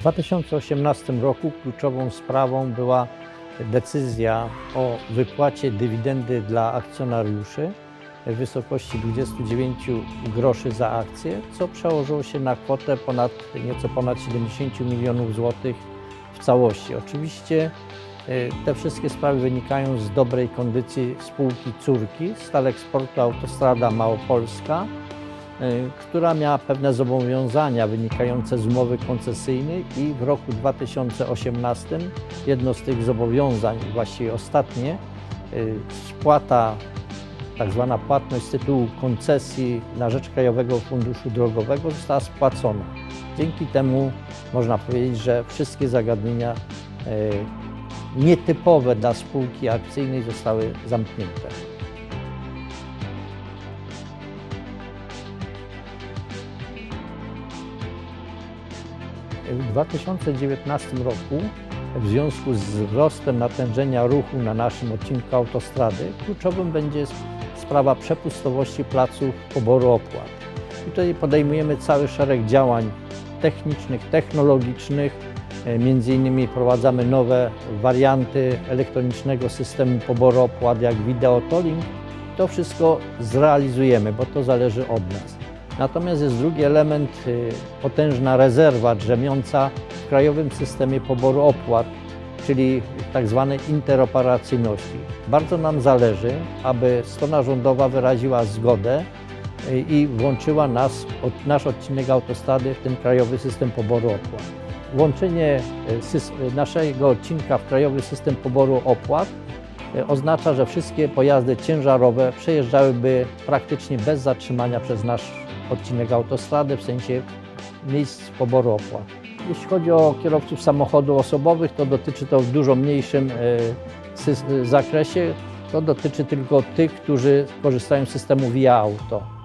W 2018 roku kluczową sprawą była decyzja o wypłacie dywidendy dla akcjonariuszy w wysokości 29 groszy za akcję, co przełożyło się na kwotę ponad, nieco ponad 70 milionów złotych w całości. Oczywiście y, te wszystkie sprawy wynikają z dobrej kondycji spółki córki Stalek Sportu Autostrada Małopolska, która miała pewne zobowiązania wynikające z umowy koncesyjnej i w roku 2018 jedno z tych zobowiązań, właściwie ostatnie, y, spłata, tak zwana płatność z tytułu koncesji na rzecz Krajowego Funduszu Drogowego została spłacona. Dzięki temu można powiedzieć, że wszystkie zagadnienia y, nietypowe dla spółki akcyjnej zostały zamknięte. W 2019 roku w związku z wzrostem natężenia ruchu na naszym odcinku autostrady kluczowym będzie sprawa przepustowości placów poboru opłat. Tutaj podejmujemy cały szereg działań technicznych, technologicznych. E, Między innymi wprowadzamy nowe warianty elektronicznego systemu poboru opłat jak wideo tolling. To wszystko zrealizujemy, bo to zależy od nas. Natomiast jest drugi element, y, potężna rezerwa drzemiąca w krajowym systemie poboru opłat, czyli tak zwanej interoperacyjności. Bardzo nam zależy, aby strona rządowa wyraziła zgodę y, i włączyła nas, nasz odcinek autostrady w ten krajowy system poboru opłat. Włączenie y, naszego odcinka w krajowy system poboru opłat oznacza, że wszystkie pojazdy ciężarowe przejeżdżałyby praktycznie bez zatrzymania przez nasz odcinek autostrady, w sensie miejsc poboru opłat. Jeśli chodzi o kierowców samochodów osobowych, to dotyczy to w dużo mniejszym e, zakresie. To dotyczy tylko tych, którzy korzystają z systemu Via Auto.